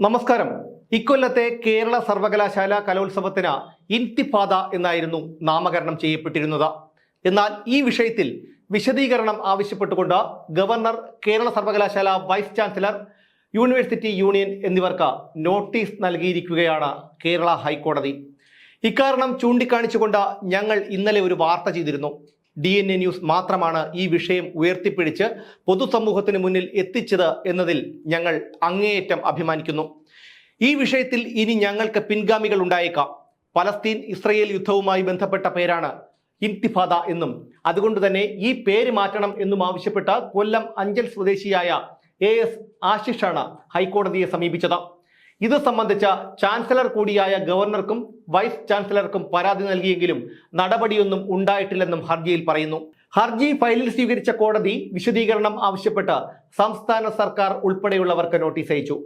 നമസ്കാരം. ഇക്കൊല്ലത്തെ കേരള സർവകലാശാല കലോത്സവത്തിന് ഇൻതിഫാദ എന്നായിരുന്നു നാമകരണം ചെയ്യപ്പെട്ടിരുന്നത്. എന്നാൽ ഈ വിഷയത്തിൽ വിശദീകരണം ആവശ്യപ്പെട്ടുകൊണ്ട് ഗവർണർ കേരള സർവകലാശാല വൈസ് ചാൻസലർ യൂണിവേഴ്സിറ്റി യൂണിയൻ എന്നിവർക്ക് നോട്ടീസ് നൽകിയിരിക്കുകയാണ് കേരള ഹൈക്കോടതി. ഇക്കാരണം ചൂണ്ടിക്കാണിച്ചുകൊണ്ട് ഞങ്ങൾ ഇന്നലെ ഒരു വാർത്ത ചെയ്തിരുന്നു. ഡി എൻ എ ന്യൂസ് മാത്രമാണ് ഈ വിഷയം ഉയർത്തിപ്പിടിച്ച് പൊതുസമൂഹത്തിന് മുന്നിൽ എത്തിച്ചത് എന്നതിൽ ഞങ്ങൾ അങ്ങേയറ്റം അഭിമാനിക്കുന്നു. ഈ വിഷയത്തിൽ ഇനി ഞങ്ങൾക്ക് പിൻഗാമികൾ ഉണ്ടായേക്കാം. പലസ്തീൻ ഇസ്രയേൽ യുദ്ധവുമായി ബന്ധപ്പെട്ട പേരാണ് ഇൻതിഫാദ എന്നും. അതുകൊണ്ട് തന്നെ ഈ പേര് മാറ്റണം എന്നും ആവശ്യപ്പെട്ട കൊല്ലം അഞ്ചൽ സ്വദേശിയായ എ എസ് ആശിഷാണ് ഹൈക്കോടതിയെ സമീപിച്ചത്. ഇത് സംബന്ധിച്ച ചാൻസലർ കൂടിയായ ഗവർണർക്കും വൈസ് ചാൻസലർക്കും പരാതി നൽകിയെങ്കിലും നടപടിയൊന്നും ഉണ്ടായിട്ടില്ലെന്നും ഹർജിയിൽ പറയുന്നു. ഹർജി ഫയലിൽ സ്വീകരിച്ച കോടതി വിശദീകരണം ആവശ്യപ്പെട്ട് സംസ്ഥാന സർക്കാർ ഉൾപ്പെടെയുള്ളവർക്ക് നോട്ടീസ് അയച്ചു.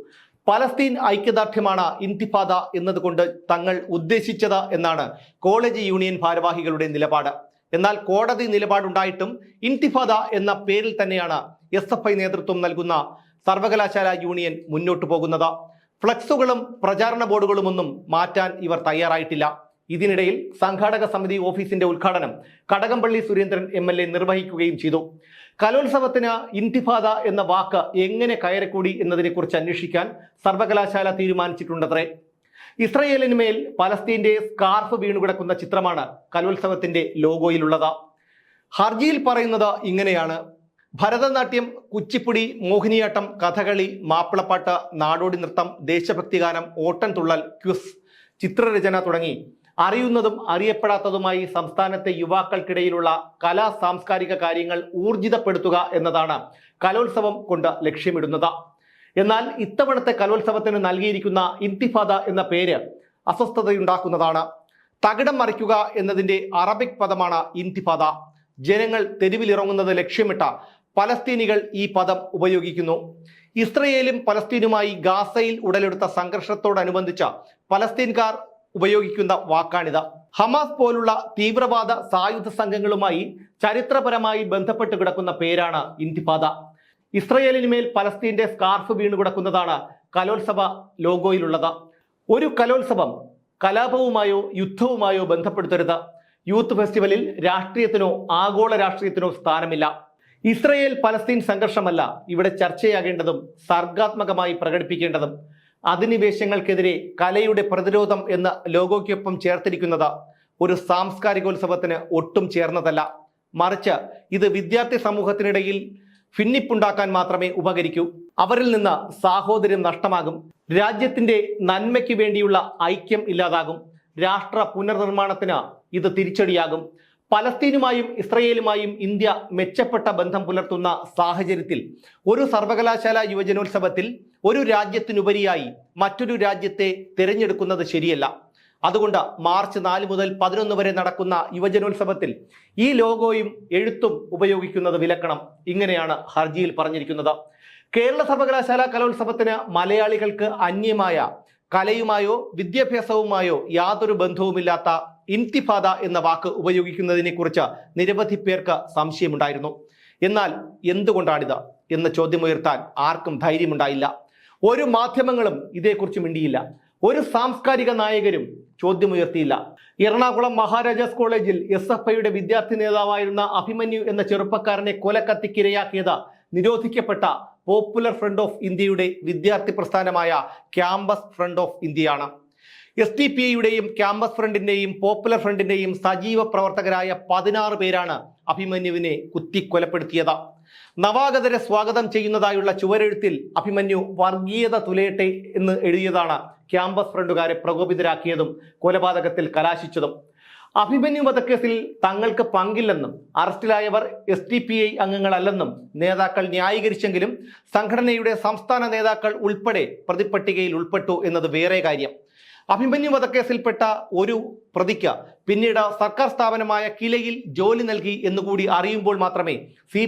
പലസ്തീൻ ഐക്യദാർഢ്യമാണ് ഇന്തിഫാദ എന്നതുകൊണ്ട് തങ്ങൾ ഉദ്ദേശിച്ചത് എന്നാണ് കോളേജ് യൂണിയൻ ഭാരവാഹികളുടെ നിലപാട്. എന്നാൽ കോടതി നിലപാടുണ്ടായിട്ടും ഇന്തിഫാദ എന്ന പേരിൽ തന്നെയാണ് എസ് നേതൃത്വം നൽകുന്ന സർവകലാശാല യൂണിയൻ മുന്നോട്ടു പോകുന്നത്. ഫ്ലക്സുകളും പ്രചാരണ ബോർഡുകളുമൊന്നും മാറ്റാൻ ഇവർ തയ്യാറായിട്ടില്ല. ഇതിനിടയിൽ സംഘാടക സമിതി ഓഫീസിന്റെ ഉദ്ഘാടനം Kadakampally Surendran M L A നിർവഹിക്കുകയും ചെയ്തു. കലോത്സവത്തിന് ഇന്തിഫാദ എന്ന വാക്ക് എങ്ങനെ കയറിക്കൂടി എന്നതിനെക്കുറിച്ച് അന്വേഷിക്കാൻ സർവകലാശാല തീരുമാനിച്ചിട്ടുണ്ടത്രേ. ഇസ്രയേലിന് മേൽ പലസ്തീന്റെ സ്കാർഫ് വീണുകിടക്കുന്ന ചിത്രമാണ് കലോത്സവത്തിന്റെ ലോഗോയിലുള്ളത് ഹർജിയിൽ പറയുന്നത് ഇങ്ങനെയാണ്. ഭരതനാട്യം കുച്ചിപ്പുടി മോഹിനിയാട്ടം കഥകളി മാപ്പിളപ്പാട്ട് നാടോടി നൃത്തം ദേശഭക്തി ഗാനം ഓട്ടൻതുള്ളൽ ക്വിസ് ചിത്രരചന തുടങ്ങി അറിയുന്നതും അറിയപ്പെടാത്തതുമായി സംസ്ഥാനത്തെ യുവാക്കൾക്കിടയിലുള്ള കലാ സാംസ്കാരിക കാര്യങ്ങൾ ഊർജിതപ്പെടുത്തുക എന്നതാണ് കലോത്സവം കൊണ്ട് ലക്ഷ്യമിടുന്നത്. എന്നാൽ ഇത്തവണത്തെ കലോത്സവത്തിന് നൽകിയിരിക്കുന്ന ഇന്തിഫാദ എന്ന പേര് അസ്വസ്ഥതയുണ്ടാക്കുന്നതാണ്. തകിടം മറിക്കുക എന്നതിന്റെ അറബിക് പദമാണ് ഇന്തിഫാദ. ജനങ്ങൾ തെരുവിലിറങ്ങുന്നത് ലക്ഷ്യമിട്ട പലസ്തീനികൾ ഈ പദം ഉപയോഗിക്കുന്നു. ഇസ്രയേലും പലസ്തീനുമായി ഗാസയിൽ ഉടലെടുത്ത സംഘർഷത്തോടനുബന്ധിച്ച പലസ്തീൻകാർ ഉപയോഗിക്കുന്ന വാക്കാണിത്. ഹമാസ് പോലുള്ള തീവ്രവാദ സായുധ സംഘങ്ങളുമായി ചരിത്രപരമായി ബന്ധപ്പെട്ട് കിടക്കുന്ന പേരാണ് ഇൻതിഫാദ ഇസ്രയേലിന് മേൽ പലസ്തീന്റെ സ്കാർഫ് വീണ് കിടക്കുന്നതാണ് കലോത്സവ ലോഗോയിലുള്ളത്. ഒരു കലോത്സവം കലാപവുമായോ യുദ്ധവുമായോ ബന്ധപ്പെടുത്തരുത്. യൂത്ത് ഫെസ്റ്റിവലിൽ രാഷ്ട്രീയത്തിനോ ആഗോള രാഷ്ട്രീയത്തിനോ സ്ഥാനമില്ല. ഇസ്രയേൽ പലസ്തീൻ സംഘർഷമല്ല ഇവിടെ ചർച്ചയാകേണ്ടതും സർഗാത്മകമായി പ്രകടിപ്പിക്കേണ്ടതും. അധിനിവേശങ്ങൾക്കെതിരെ കലയുടെ പ്രതിരോധം എന്ന ലോഗോയ്ക്കൊപ്പം ചേർത്തിരിക്കുന്നത് ഒരു സാംസ്കാരികോത്സവത്തിന് ഒട്ടും ചേർന്നതല്ല. മറിച്ച് ഇത് വിദ്യാർത്ഥി സമൂഹത്തിനിടയിൽ ഭിന്നിപ്പുണ്ടാക്കാൻ മാത്രമേ ഉപകരിക്കൂ. അവരിൽ നിന്ന് സാഹോദര്യം നഷ്ടമാകും. രാജ്യത്തിന്റെ നന്മയ്ക്ക് വേണ്ടിയുള്ള ഐക്യം ഇല്ലാതാകും. രാഷ്ട്ര പുനർനിർമ്മാണത്തിന് ഇത് തിരിച്ചടിയാകും. പലസ്തീനുമായും ഇസ്രയേലുമായും ഇന്ത്യ മെച്ചപ്പെട്ട ബന്ധം പുലർത്തുന്ന സാഹചര്യത്തിൽ ഒരു സർവകലാശാല യുവജനോത്സവത്തിൽ ഒരു രാജ്യത്തിനുപരിയായി മറ്റൊരു രാജ്യത്തെ തിരഞ്ഞെടുക്കുന്നത് ശരിയല്ല. അതുകൊണ്ട് മാർച്ച് നാല് മുതൽ പതിനൊന്ന് വരെ നടക്കുന്ന യുവജനോത്സവത്തിൽ ഈ ലോഗോയും എഴുത്തും ഉപയോഗിക്കുന്നത് വിലക്കണം. ഇങ്ങനെയാണ് ഹർജിയിൽ പറഞ്ഞിരിക്കുന്നത്. കേരള സർവകലാശാല കലോത്സവത്തിന് മലയാളികൾക്ക് അന്യമായ കലയുമായോ വിദ്യാഭ്യാസവുമായോ യാതൊരു ബന്ധവുമില്ലാത്ത ഇൻതിഫാദ എന്ന വാക്ക് ഉപയോഗിക്കുന്നതിനെക്കുറിച്ച് നിരവധി പേർക്ക് സംശയമുണ്ടായിരുന്നു. എന്നാൽ എന്തുകൊണ്ടാണിത് എന്ന ചോദ്യമുയർത്താൻ ആർക്കും ധൈര്യമുണ്ടായില്ല. ഒരു മാധ്യമങ്ങളും ഇതേക്കുറിച്ച് മിണ്ടിയില്ല. ഒരു സാംസ്കാരിക നായകരും ചോദ്യമുയർത്തിയില്ല. എറണാകുളം മഹാരാജാസ് കോളേജിൽ എസ് എഫ് ഐയുടെ വിദ്യാർത്ഥി നേതാവായിരുന്ന അഭിമന്യു എന്ന ചെറുപ്പക്കാരനെ കൊലക്കത്തിക്കിരയാക്കിയത് നിരോധിക്കപ്പെട്ട പോപ്പുലർ ഫ്രണ്ട് ഓഫ് ഇന്ത്യയുടെ വിദ്യാർത്ഥി പ്രസ്ഥാനമായ ക്യാമ്പസ് ഫ്രണ്ട് ഓഫ് ഇന്ത്യയാണ് എസ് ടി പി ഐയുടെയും ക്യാമ്പസ് ഫ്രണ്ടിന്റെയും പോപ്പുലർ ഫ്രണ്ടിന്റെയും സജീവ പ്രവർത്തകരായ പതിനാറ് പേരാണ് അഭിമന്യുവിനെ കുത്തിക്കൊലപ്പെടുത്തിയത്. നവാഗതരെ സ്വാഗതം ചെയ്യുന്നതായുള്ള ചുവരെഴുത്തിൽ അഭിമന്യു വർഗീയത തുലയട്ടെ എന്ന് എഴുതിയതാണ് ക്യാമ്പസ് ഫ്രണ്ടുകാരെ പ്രകോപിതരാക്കിയതും കൊലപാതകത്തിൽ കലാശിച്ചതും. അഭിമന്യു വധക്കേസിൽ തങ്ങൾക്ക് പങ്കില്ലെന്നും അറസ്റ്റിലായവർ എസ് ടി പി ഐ അംഗങ്ങളല്ലെന്നും നേതാക്കൾ ന്യായീകരിച്ചെങ്കിലും സംഘടനയുടെ സംസ്ഥാന നേതാക്കൾ ഉൾപ്പെടെ പ്രതിപ്പട്ടികയിൽ ഉൾപ്പെട്ടു എന്നത് വേറെ കാര്യം. അഭിമന്യു വധക്കേസിൽപ്പെട്ട ഒരു പ്രതിക്ക് പിന്നീട് സർക്കാർ സ്ഥാപനമായ കിലയിൽ ജോലി നൽകി എന്നുകൂടി അറിയുമ്പോൾ മാത്രമേ സി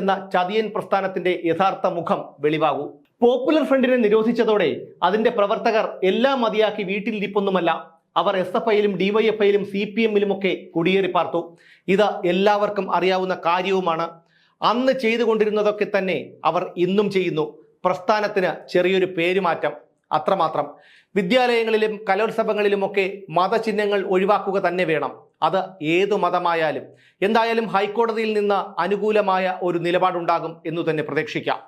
എന്ന ചതിയൻ പ്രസ്ഥാനത്തിന്റെ യഥാർത്ഥ മുഖം വെളിവാകൂ. പോപ്പുലർ ഫ്രണ്ടിനെ നിരോധിച്ചതോടെ അതിന്റെ പ്രവർത്തകർ എല്ലാം മതിയാക്കി വീട്ടിലിരിപ്പൊന്നുമല്ല. അവർ എസ് എഫ് ഐയിലും ഡിവൈഎഫ്ഐയിലും സി പി എമ്മിലുമൊക്കെ കുടിയേറി പാർത്തു. ഇത് എല്ലാവർക്കും അറിയാവുന്ന കാര്യവുമാണ്. അന്ന് ചെയ്തുകൊണ്ടിരുന്നതൊക്കെ തന്നെ അവർ ഇന്നും ചെയ്യുന്നു. പ്രസ്ഥാനത്തിന് ചെറിയൊരു പേരുമാറ്റം. അത്രമാത്രം. വിദ്യാലയങ്ങളിലും കലോത്സവങ്ങളിലുമൊക്കെ മതചിഹ്നങ്ങൾ ഒഴിവാക്കുക തന്നെ വേണം. അത് ഏതു മതമായാലും. എന്തായാലും ഹൈക്കോടതിയിൽ നിന്ന് അനുകൂലമായ ഒരു നിലപാടുണ്ടാകും എന്നു തന്നെ പ്രതീക്ഷിക്കാം.